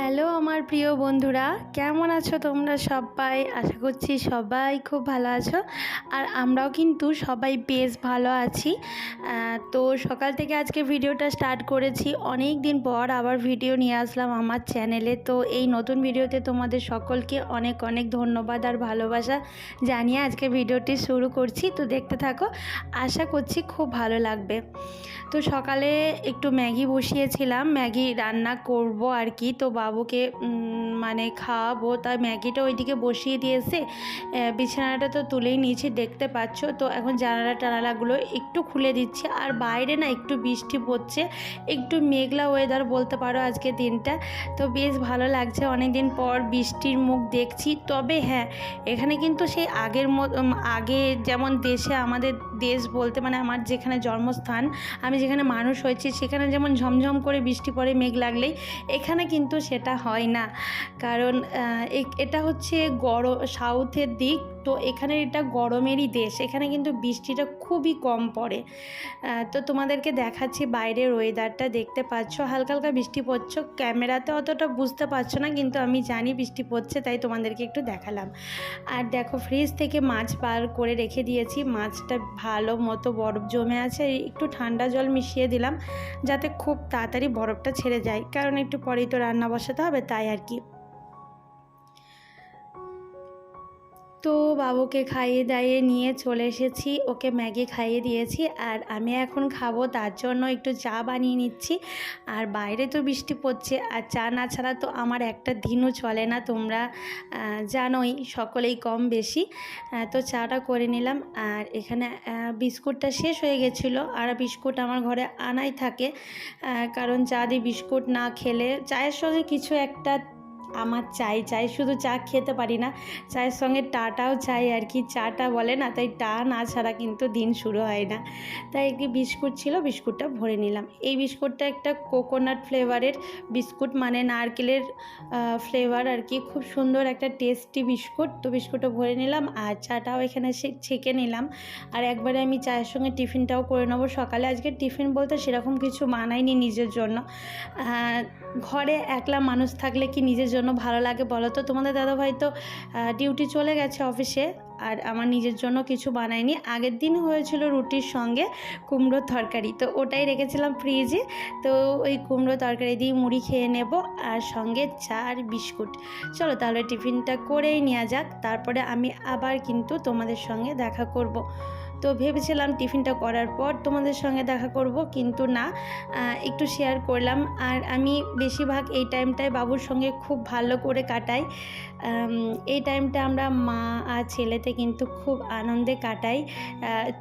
Hello আমার প্রিয় বন্ধুরা, কেমন আছো তোমরা সবাই? আশা করছি সবাই খুব ভালো আছো। আর আমরাও কিন্তু সবাই বেশ ভালো আছি। তো সকাল থেকে আজকে ভিডিওটা স্টার্ট করেছি। অনেক দিন পর আবার ভিডিও নিয়ে আসলাম আমার চ্যানেলে তো এই নতুন ভিডিওতে তোমাদের সকলকে অনেক অনেক ধন্যবাদ আর ভালোবাসা জানিয়ে আজকে ভিডিওটি শুরু করছি। তো দেখতে থাকো, আশা করছি খুব ভালো লাগবে। তো সকালে একটু ম্যাগি বসিয়েছিলাম। ম্যাগি রান্না করব আর কি। তো বাবুকে মানে খাওয়াবো। তাই ম্যাগিটা ওইদিকে বসিয়ে দিয়েছে। বিছানাটা তো তুলেই নিয়েছি, দেখতে পাচ্ছ? তো এখন জানালা টানালাগুলো একটু খুলে দিচ্ছি। আর বাইরে না একটু বৃষ্টি পড়ছে। একটু মেঘলা ওয়েদার বলতে পারো আজকে দিনটা। তো বেশ ভালো লাগছে। অনেক দিন পর বৃষ্টির মুখ দেখছি। তবে হ্যাঁ এখানে কিন্তু সেই আগের মত আগে যেমন দেশে আমাদের দেশ বলতে মানে আমার যেখানে জন্মস্থান, আমি যেখানে মানুষ হয়েছি, সেখানে যেমন ঝমঝম করে বৃষ্টি পড়ে, মেঘ লাগলেই, এখানে কিন্তু সেটা হয় না। কারণ এটা হচ্ছে গরম সাউথের দিক। তো এখানে এটা গরমেরই দেশ, এখানে কিন্তু বৃষ্টিটা খুবই কম পড়ে। তো তোমাদেরকে দেখাচ্ছি বাইরের ওয়েদারটা দেখতে পাচ্ছ? হালকা হালকা বৃষ্টি পড়ছে, ক্যামেরাতে অতটা বুঝতে পারছ না, কিন্তু আমি জানি বৃষ্টি পড়ছে, তাই তোমাদেরকে একটু দেখালাম। আর দেখো ফ্রিজ থেকে মাছ বার করে রেখে দিয়েছি, মাছটা ভালো মতো বরফ জমে আছে, একটু ঠান্ডা জল মিশিয়ে দিলাম, যাতে খুব তাড়াতাড়ি বরফটা ছেড়ে যায়, কারণ একটু পরেই তো রান্না বসাতে হবে, তাই আর কি। তো বাবুকে খাইয়ে দাইয়ে নিয়ে চলে এসেছি। ওকে ম্যাগি খাইয়ে দিয়েছি আর আমি এখন খাব, তার জন্য একটু চা বানিয়ে নিচ্ছি। আর বাইরে তো বৃষ্টি পড়ছে আর চা না ছাড়া তো আমার একটা দিনও চলে না, তোমরা জানোই সকলেই কম বেশি। তো চাটা করে নিলাম আর এখানে বিস্কুটটা শেষ হয়ে গেছিল আর বিস্কুট আমার ঘরে আনাই থাকে। কারণ চা দিয়ে বিস্কুট না খেলে, চায়ের সঙ্গে কিছু একটা আমার চাই চাই, শুধু চা খেতে পারি না। চায়ের সঙ্গে টাটাও চাই আর কি। চাটা বলে না, তাই টা না ছাড়া কিন্তু দিন শুরু হয় না। তাই একটি বিস্কুট ছিল, বিস্কুটটা ভরে নিলাম। এই বিস্কুটটা একটা কোকোনাট ফ্লেভারের বিস্কুট মানে নারকেলের ফ্লেভার আর কি। খুব সুন্দর একটা টেস্টি বিস্কুট। তো বিস্কুটটা ভরে নিলাম আর চাটাও এখানে ছেঁকে নিলাম। আর একবারে আমি চায়ের সঙ্গে টিফিনটাও করে নেব সকালে। আজকে টিফিন বলতে সেরকম কিছু বানাইনি নিজের জন্য। ঘরে একলা মানুষ থাকলে কি নিজের জন্য ভালো লাগে বলো তো? তোমাদের দাদাভাই তো ডিউটি চলে গেছে অফিসে আর আমার নিজের জন্য কিছু বানাইনি আগের দিন হয়েছিল রুটির সঙ্গে কুমড়োর তরকারি। তো ওটাই রেখেছিলাম ফ্রিজে তো ওই কুমড়ো তরকারি দিয়ে মুড়ি খেয়ে নেব আর সঙ্গে চা আর বিস্কুট। চলো তাহলে টিফিনটা করেই নেওয়া যাক। তারপরে আমি আবার কিন্তু তোমাদের সঙ্গে দেখা করব। তো ভেবেছিলাম টিফিনটা করার পর তোমাদের সঙ্গে দেখা করব, কিন্তু না একটু শেয়ার করলাম। আর আমি বেশিরভাগ এই টাইমটায় বাবুর সঙ্গে খুব ভালো করে কাটাই। এই টাইমটা আমরা মা আর ছেলেতে কিন্তু খুব আনন্দে কাটাই।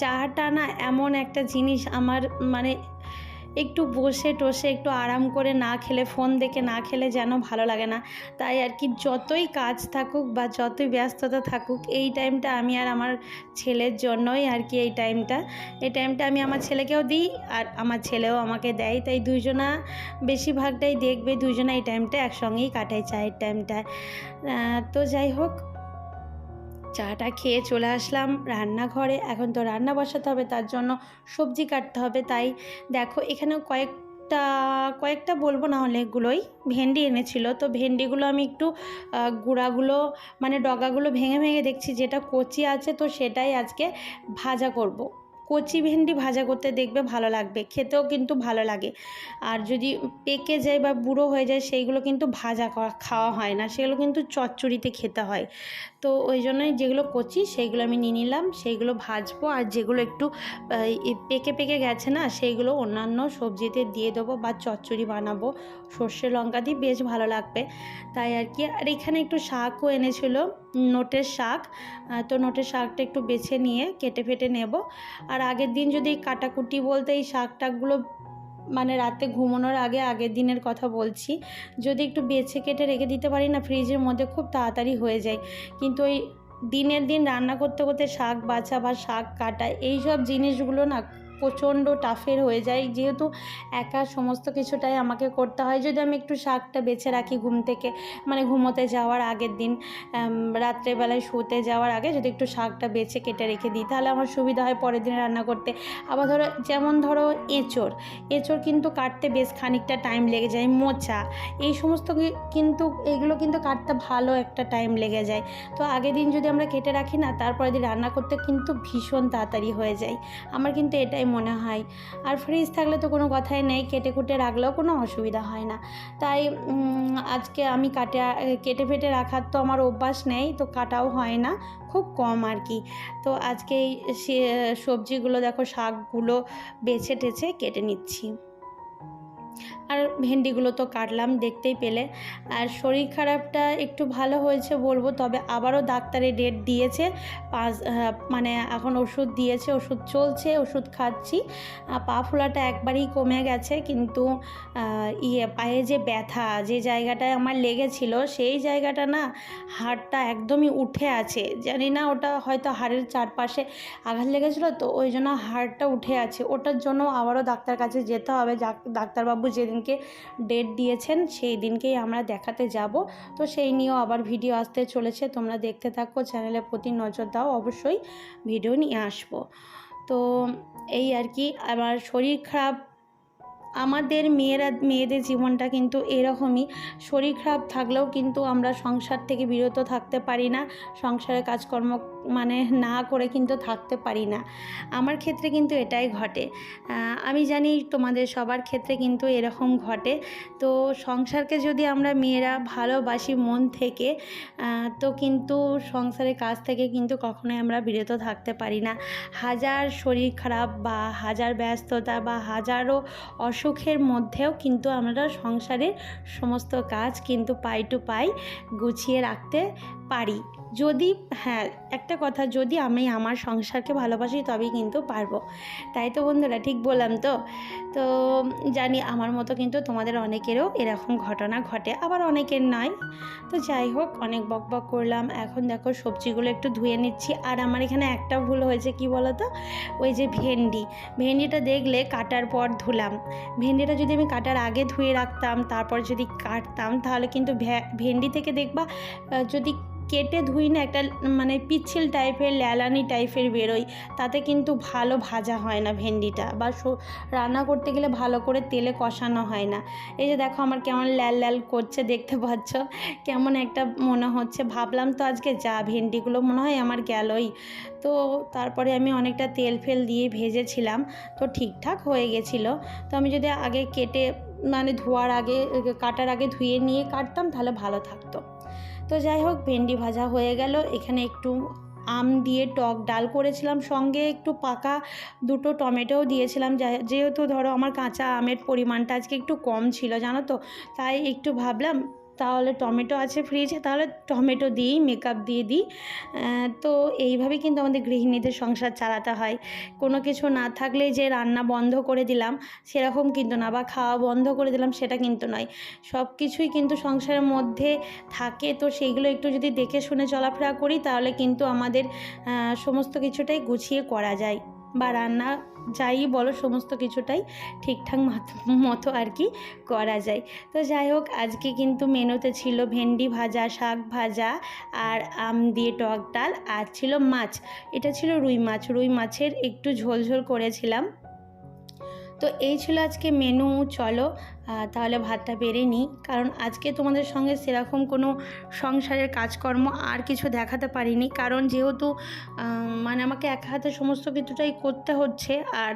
চাটা না এমন একটা জিনিস আমার মানে একটু বসে টসে একটু আরাম করে না খেলে ফোন দেখে না খেলে যেন ভালো লাগে না। তাই আর কি যতই কাজ থাকুক বা যতই ব্যস্ততা থাকুক এই টাইমটা আমি আর আমার ছেলের জন্যই আর কি এই টাইমটা এই টাইমটা আমি আমার ছেলেকেও দিই আর আমার ছেলেও আমাকে দেয়। তাই দুজনা বেশিরভাগটাই দেখবে দুজনা এই টাইমটা একসঙ্গেই কাটাই চায়ের টাইমটায় আহ, তো যাই হোক চাটা খেয়ে চলে আসলাম রান্নাঘরে। এখন তো রান্না বসাতে হবে, তার জন্য সবজি কাটতে হবে। তাই দেখো এখানে কয়েকটা কয়েকটা বলব না অনেকগুলোই ভেন্ডি এনেছিল, তো ভেন্ডিগুলো আমি একটু গুঁড়াগুলো মানে ডগাগুলো ভেঙে ভেঙে দেখছি, যেটা কচি আছে তো সেটাই আজকে ভাজা করব। কচি ভেন্ডি ভাজা করতে দেখবে ভালো লাগবে, খেতেও কিন্তু ভালো লাগে। আর যদি পেকে যায় বা বুড়ো হয়ে যায়, সেইগুলো কিন্তু ভাজা খাওয়া হয় না, সেগুলো কিন্তু চচ্চড়িতে খেতে হয়। তো ওই জন্যই যেগুলো কচি, সেইগুলো আমি নিয়ে নিলাম, সেইগুলো ভাজবো আর যেগুলো একটু পেকে পেকে গেছে না, সেইগুলো অন্যান্য সবজিতে দিয়ে দেবো বা চচ্চড়ি বানাবো। সর্ষে লঙ্কা দিয়ে বেশ ভালো লাগবে। তাই আর কি, আর এখানে একটু শাকও এনেছিল। নোটের শাক। তো নোটের শাকটা একটু বেছে নিয়ে কেটে ফেটে নেব। আর আগের দিন যদি কাটাকুটি বলতে এই শাক টাকগুলো মানে রাতে ঘুমানোর আগে আগের দিনের কথা বলছি, যদি একটু বেছে কেটে রেখে দিতে পারি না, ফ্রিজের মধ্যে খুব তাড়াতাড়ি হয়ে যায়। কিন্তু ওই দিনের দিন রান্না করতে করতে শাক বাছা বা শাক কাটা এই সব জিনিসগুলো না প্রচণ্ড টাফের হয়ে যায় যেহেতু একা সমস্ত কিছুটাই আমাকে করতে হয়। যদি আমি একটু শাকটা বেছে রাখি ঘুম থেকে মানে ঘুমোতে যাওয়ার আগের দিন রাত্রেবেলায় শুতে যাওয়ার আগে যদি একটু শাকটা বেছে কেটে রেখে দিই, তাহলে আমার সুবিধা হয় পরের দিন রান্না করতে। আবার ধরো, যেমন ধরো এঁচড়। এঁচড় কিন্তু কাটতে বেশ খানিকটা টাইম লেগে যায়। মোচা, এই সমস্ত কিন্তু এগুলো কিন্তু কাটতে ভালো একটা টাইম লেগে যায়। তো আগের দিন যদি আমরা কেটে রাখি না তারপরে দিন রান্না করতে কিন্তু ভীষণ তাড়াতাড়ি হয়ে যায়। আমার কিন্তু এটাই মনে হয়। আর ফ্রিজ থাকলে তো কোনো কথাই নেই, কেটে কুটে রাখলেও কোনো অসুবিধা হয় না। তাই আজকে আমি কাটে, কেটে ফেটে রাখার তো আমার অভ্যাস নেই, তো কাটাও হয় না, খুব কম আর কি। তো আজকে সবজিগুলো দেখো, শাকগুলো বেছে টেছে কেটে নিচ্ছি। আর ভেন্ডিগুলো তো কাটলাম, দেখতেই পেলে। আর শরীর খারাপটা একটু ভালো হয়েছে বলব, তবে আবারও ডাক্তারে ডেট দিয়েছে। পাঁচ মানে এখন ওষুধ দিয়েছে, ওষুধ চলছে, ওষুধ খাচ্ছি। পা ফোলাটা একবারেই কমে গেছে, কিন্তু ইয়ে পায়ে যে ব্যথা, যে জায়গাটায় আমার লেগেছিল, সেই জায়গাটা না হাড়টা একদমই উঠে আছে। জানি না ওটা হয়তো হাড়ের চারপাশে আঘাত লেগেছিলো, তো ওই জন্য হাড়টা উঠে আছে। ওটার জন্য আবারও ডাক্তার কাছে যেতে হবে, ডাক্তারবাবু যেদিনকে ডেট দিয়েছেন, সেই দিনকেই আমরা দেখাতে যাব। তো সেই নিয়েও আবার ভিডিও আসতে চলেছে। তোমরা দেখতে থাকো চ্যানেলের প্রতি নজর দাও, অবশ্যই ভিডিও নিয়ে আসব। তো এই আর কি, আমার শরীর খারাপ আমাদের মেয়েরা, মেয়েদের জীবনটা কিন্তু এরকমই। শরীর খারাপ থাকলেও কিন্তু আমরা সংসার থেকে বিরত থাকতে পারি না। সংসারের কাজকর্ম মানে না করে কিন্তু থাকতে পারি না। আমার ক্ষেত্রে কিন্তু এটাই ঘটে। আমি জানি তোমাদের সবার ক্ষেত্রে কিন্তু এরকম ঘটে। তো সংসারকে যদি আমরা মেয়েরা ভালোবাসি মন থেকে তো কিন্তু সংসারের কাজ থেকে কিন্তু কখনোই আমরা বিরত থাকতে পারি না। হাজার শরীর খারাপ বা হাজার ব্যস্ততা বা হাজারও হাজারো অসুখের মধ্যেও কিন্তু আমরা সংসারের সমস্ত কাজ কিন্তু পাই টু পাই গুছিয়ে রাখতে পারি। যদি হ্যাঁ একটা কথা, যদি আমি আমার সংসারকে ভালোবাসি তবেই কিন্তু পারব। তাই তো বন্ধুরা, ঠিক বললাম তো? তো জানি আমার মতো কিন্তু তোমাদের অনেকেরও এরকম ঘটনা ঘটে, আবার অনেকের নয় তো যাই হোক, অনেক বক বক করলাম। এখন দেখো, সবজিগুলো একটু ধুয়ে নিচ্ছি। আর আমার এখানে একটা ভুল হয়েছে, কি বলো তো ওই যে ভেন্ডি। ভেন্ডিটা দেখলে কাটার পর ধুলাম। ভেন্ডিটা যদি আমি কাটার আগে ধুয়ে রাখতাম, তারপর যদি কাটতাম, তাহলে কিন্তু ভেন্ডি থেকে দেখবা যদি কেটে ধুই না, একটা মানে পিচ্ছিল টাইপের, ল্যালানি টাইপের বেরোয়। তাতে কিন্তু ভালো ভাজা হয় না ভেন্ডিটা বা রান্না করতে গেলে ভালো করে তেলে কষানো হয় না। এই যে দেখো আমার কেমন ল্যাল ল্যাল করছে, দেখতে পাচ্ছ? কেমন একটা মনে হচ্ছে। ভাবলাম তো আজকে যা ভেন্ডিগুলো মনে হয় আমার গেলই। তো তারপরে আমি অনেকটা তেল ফেল দিয়ে ভেজেছিলাম, তো ঠিকঠাক হয়ে গেছিল। তো আমি যদি আগে কেটে মানে ধোয়ার আগে, কাটার আগে ধুয়ে নিয়ে কাটতাম, তাহলে ভালো থাকতো। তো যাই হোক, ভেন্ডি ভাজা হয়ে গেল। এখানে একটু আম দিয়ে টক ডাল করেছিলাম। সঙ্গে একটু পাকা দুটো টমেটোও দিয়েছিলাম। যেহেতু ধরো আমার কাঁচা আমের পরিমাণটা আজকে একটু কম ছিল, জানো তো? তাই একটু ভাবলাম তাহলে টমেটো আছে ফ্রিজে তাহলে টমেটো দিয়েই মেকআপ দিয়ে দিই। তো এইভাবেই কিন্তু আমাদের গৃহিণীদের সংসার চালাতে হয়। কোনো কিছু না থাকলেই যে রান্না বন্ধ করে দিলাম, সেরকম কিন্তু না বা খাওয়া বন্ধ করে দিলাম, সেটা কিন্তু নয়। সব কিছুই কিন্তু সংসারের মধ্যে থাকে, তো সেইগুলো একটু যদি দেখে শুনে চলাফেরা করি, তাহলে কিন্তু আমাদের সমস্ত কিছুটাই গুছিয়ে করা যায়। বা রান্না যাই বলো সমস্ত কিছুটাই ঠিকঠাক মাত- আর কি করা যায়। তো যাই হোক, আজকে কিন্তু মেনুতে ছিল ভেন্ডি ভাজা, শাক ভাজা আর আম দিয়ে টক ডাল আর ছিল মাছ। এটা ছিল রুই মাছ। রুই মাছের একটু ঝোল ঝোল করেছিলাম। তো এই ছিল আজকে মেনু চলো তাহলে ভাতটা বেড়ে নিই। কারণ আজকে তোমাদের সঙ্গে সেরকম কোনো সংসারের কাজকর্ম আর কিছু দেখাতে পারিনি। কারণ যেহেতু মানে আমাকে এক হাতে সমস্ত কিছুটাই করতে হচ্ছে, আর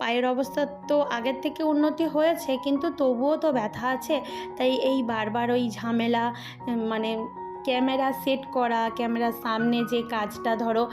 পায়ের অবস্থা তো আগের থেকে উন্নতি হয়েছে, কিন্তু তবুও তো ব্যথা আছে। তাই এই বারবার ওই ঝামেলা মানে ক্যামেরা সেট করা, ক্যামেরার সামনে যে কাজটা ধরো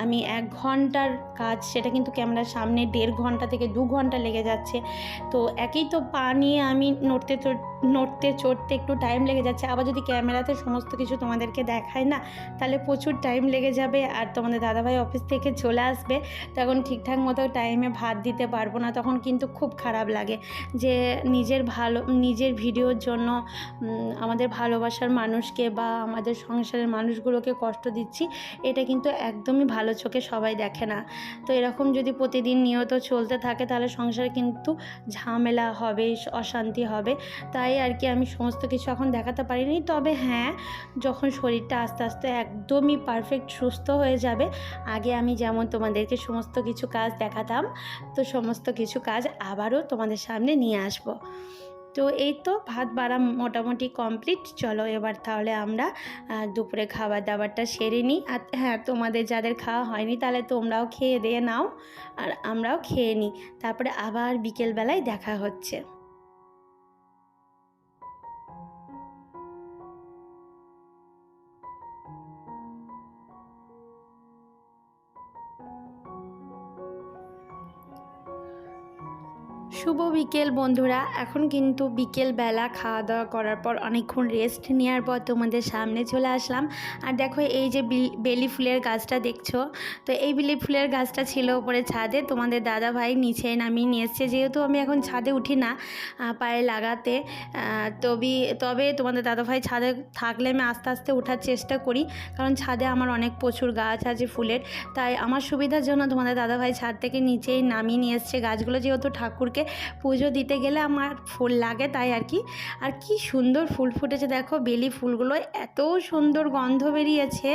আমি এক ঘণ্টার কাজ, সেটা কিন্তু ক্যামেরার সামনে দেড় ঘণ্টা থেকে দু ঘণ্টা লেগে যাচ্ছে। তো একই তো পা নিয়ে আমি নড়তে চড়- নড়তে, চড়তে একটু টাইম লেগে যাচ্ছে। আবার যদি ক্যামেরাতে সমস্ত কিছু তোমাদেরকে দেখায় না, তাহলে প্রচুর টাইম লেগে যাবে আর তোমাদের দাদাভাই অফিস থেকে চলে আসবে। তখন ঠিকঠাক মতো টাইমে ভাত দিতে পারব না। তখন কিন্তু খুব খারাপ লাগে যে নিজের ভালো, নিজের ভিডিওর জন্য আমাদের ভালোবাসার মানুষকে বা আমাদের সংসারের মানুষগুলোকে কষ্ট দিচ্ছি। এটা কিন্তু একদমই ভালো চোখে সবাই দেখে না। তো এরকম যদি প্রতিদিন নিয়ত চলতে থাকে, তাহলে সংসারে কিন্তু ঝামেলা হবে, অশান্তি হবে। তাই আর কি, আমি সমস্ত কিছু এখন দেখাতে পারিনি। তবে হ্যাঁ যখন শরীরটা আস্তে আস্তে একদমই পারফেক্ট সুস্থ হয়ে যাবে, আগে আমি যেমন তোমাদেরকে সমস্ত কিছু কাজ দেখাতাম, তো সমস্ত কিছু কাজ আবারও তোমাদের সামনে নিয়ে আসব। তো এই তো ভাত বাড়া মোটামুটি কমপ্লিট চলো এবার তাহলে আমরা দুপুরে খাবার দাবারটা সেরে নিই। আর হ্যাঁ তোমাদের যাদের খাওয়া হয়নি, তাহলে তোমরাও খেয়ে দিয়ে নাও, আর আমরাও খেয়ে নিই। তারপরে আবার বিকেলবেলায় দেখা হচ্ছে। শুভ বিকেল বন্ধুরা। এখন কিন্তু বিকেলবেলা খাওয়া দাওয়া করার পর অনেকক্ষণ রেস্ট নেওয়ার পর তোমাদের সামনে চলে আসলাম। আর দেখো এই যে বিল- বেলি ফুলের গাছটা দেখছ? তো এই বেলি ফুলের গাছটা ছিল ওপরে ছাদে। তোমাদের দাদা ভাই নিচে নামিয়ে নিয়ে এসছে। যেহেতু আমি এখন ছাদে উঠি না পায়ে লাগাতে তবে তবে তোমাদের দাদা ভাই ছাদে থাকলে আমি আস্তে আস্তে ওঠার চেষ্টা করি। কারণ ছাদে আমার অনেক প্রচুর গাছ আছে ফুলের। তাই আমার সুবিধার জন্য তোমাদের দাদা ভাই ছাদ থেকে নিচেই নামিয়ে নিয়ে এসছে গাছগুলো। যেহেতু ঠাকুরকে পুজো দিতে গেলে আমার ফুল লাগে তাই আর কি। আর কি সুন্দর ফুল ফুটেছে দেখো, বেলি ফুলগুলো এত সুন্দর গন্ধ বেরিয়েছে,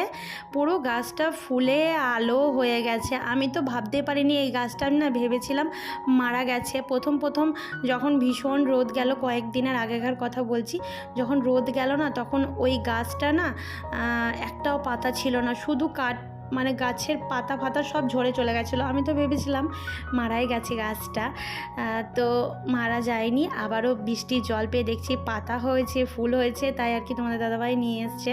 পুরো গাছটা ফুলে আলো হয়ে গেছে। আমি তো ভাবতে পারিনি এই গাছটা, আমি না ভেবেছিলাম মারা গেছে। প্রথম প্রথম যখন ভীষণ রোদ গেল, কয়েকদিনের আগেকার কথা বলছি, যখন রোদ গেল না, তখন ওই গাছটা না একটাও পাতা ছিল না, শুধু কাঠ মানে গাছের পাতা ফাতা সব ঝরে চলে গেছিল। আমি তো ভেবেছিলাম মারাই গেছে গাছটা। তো মারা যায়নি। আবারও বৃষ্টির জল পেয়ে দেখছি পাতা হয়েছে, ফুল হয়েছে, তাই আর কি তোমাদের দাদাভাই নিয়ে এসছে।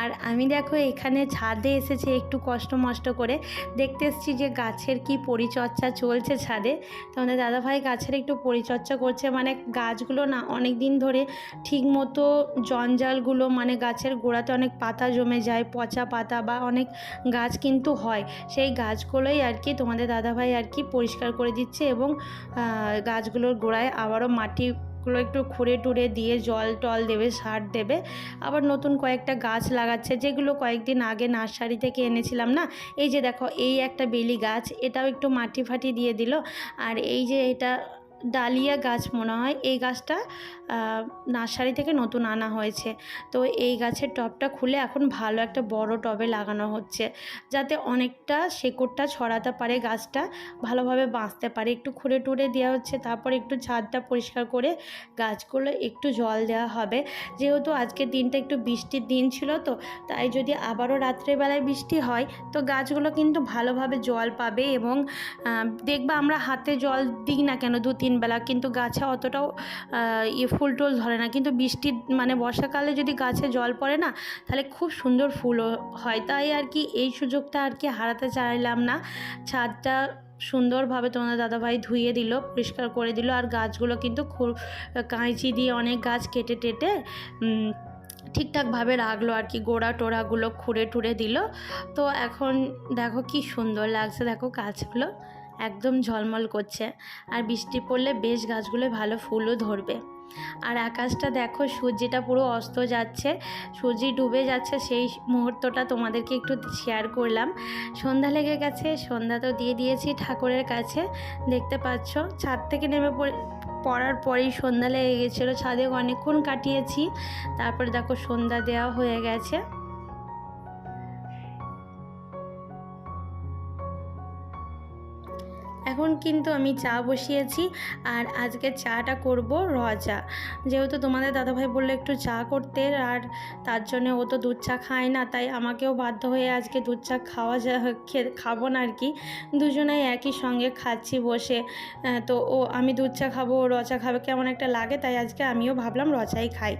আর আমি দেখো এখানে ছাদে এসেছে একটু কষ্ট মষ্ট করে। দেখতে এসেছি যে গাছের কি পরিচর্যা চলছে ছাদে। তোমাদের দাদাভাই গাছের একটু পরিচর্যা করছে। মানে গাছগুলো না অনেক দিন ধরে ঠিক মতো জঞ্জালগুলো মানে গাছের গোড়াতে অনেক পাতা জমে যায়, পচা পাতা বা অনেক গাছ কিন্তু হয়। সেই গাছগুলোই আর কি তোমাদের দাদাভাই আর কি পরিষ্কার করে দিচ্ছে এবং গাছগুলোর গোড়ায় আবারও মাটিগুলো একটু খুঁড়ে টুড়ে দিয়ে জল টল দেবে, সার দেবে। আবার নতুন কয়েকটা গাছ লাগাচ্ছে, যেগুলো কয়েকদিন আগে নার্সারি থেকে এনেছিলাম না? এই যে দেখো, এই একটা বেলি গাছ, এটাও একটু মাটি ফাটি দিয়ে দিল। আর এই যে এটা ডালিয়া গাছ মনে হয়, এই গাছটা নার্সারি থেকে নতুন আনা হয়েছে। তো এই গাছের টবটা খুলে এখন ভালো একটা বড় টবে লাগানো হচ্ছে, যাতে অনেকটা শেকড়টা ছড়াতে পারে গাছটা, ভালোভাবে বাঁচতে পারে। একটু খুঁড়ে টুড়ে দেওয়া হচ্ছে, তারপর একটু ছাদটা পরিষ্কার করে গাছগুলো একটু জল দেওয়া হবে। যেহেতু আজকের দিনটা একটু বৃষ্টির দিন ছিল তো, তাই যদি আবারও রাত্রেবেলায় বৃষ্টি হয়, তো গাছগুলো কিন্তু ভালোভাবে জল পাবে এবং দেখবা আমরা হাতে জল দিই না কেন দু তিন বেলা কিন্তু গাছে অতটাও ইয়ে ফুল টুল ধরে না। কিন্তু বৃষ্টির মানে বর্ষাকালে যদি গাছে জল পড়ে না, তাহলে খুব সুন্দর ফুলও হয়। তাই আর কি এই সুযোগটা আর কি হারাতে চাইলাম না। ছাদটা সুন্দরভাবে তোমাদের দাদাভাই ধুয়ে দিল, পরিষ্কার করে দিল, আর গাছগুলো কিন্তু কাঁচি দিয়ে অনেক গাছ কেটে টেটে ঠিকঠাকভাবে রাখল আর কি। গোড়া টোড়াগুলো খুঁড়ে টুড়ে দিল। তো এখন দেখো কি সুন্দর লাগছে। দেখো গাছগুলো একদম ঝলমল করছে। আর বৃষ্টি পড়লে বেশ গাছগুলো ভালো ফুলও ধরবে। আর আকাশটা দেখো, সূর্যটা পুরো অস্ত যাচ্ছে। সূর্য ডুবে যাচ্ছে, সেই মুহূর্তটা তোমাদেরকে একটু শেয়ার করলাম। সন্ধ্যা লেগে গেছে, সন্ধ্যা তো দিয়ে দিয়েছি ঠাকুরের কাছে। দেখতে পাচ্ছ, ছাদ থেকে নেমে পড়ে, পড়ার পরেই সন্ধ্যা লেগে গেছিল। ছাদে অনেকক্ষণ কাটিয়েছি, তারপরে দেখো সন্ধ্যা দেওয়া হয়ে গেছে। এখন কিন্তু আমি চা বসিয়েছি আর আজকে চাটা করব র চা যেহেতু তোমাদের দাদাভাই বলল একটু চা করতে আর তার জন্য ও তো দুধ চা খায় না, তাই আমাকেও বাধ্য হয়ে আজকে দুধ চা খাওয়া যা খাব না আর কি। দুজনেই একই সঙ্গে খাচ্ছি বসে। তো ও, আমি দুধ চা খাব র চা খাবে, কেমন একটা লাগে, তাই আজকে আমিও ভাবলাম র চাই খাই।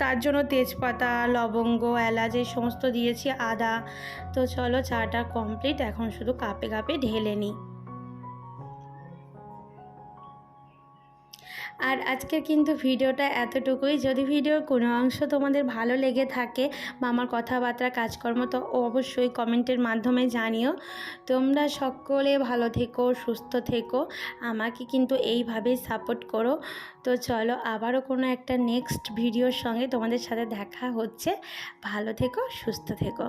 তার জন্য তেজপাতা, লবঙ্গ, এলাচ, এই সমস্ত দিয়েছি, আদা। তো চলো চাটা কমপ্লিট, এখন শুধু কাপে কাপে ঢেলে নিই। আর আজকে কিন্তু ভিডিওটা এতটুকুই। যদি ভিডিওর কোনো অংশ তোমাদের ভালো লেগে থাকে বা আমার কথাবার্তা, কাজকর্ম, তো অবশ্যই কমেন্টের মাধ্যমে জানিও। তোমরা সকলে ভালো থেকো, সুস্থ থেকো, আমাকে কিন্তু এইভাবেই সাপোর্ট করো। তো চলো আবারও কোনো একটা নেক্সট ভিডিওর সঙ্গে তোমাদের সাথে দেখা হচ্ছে। ভালো থেকো, সুস্থ থেকো।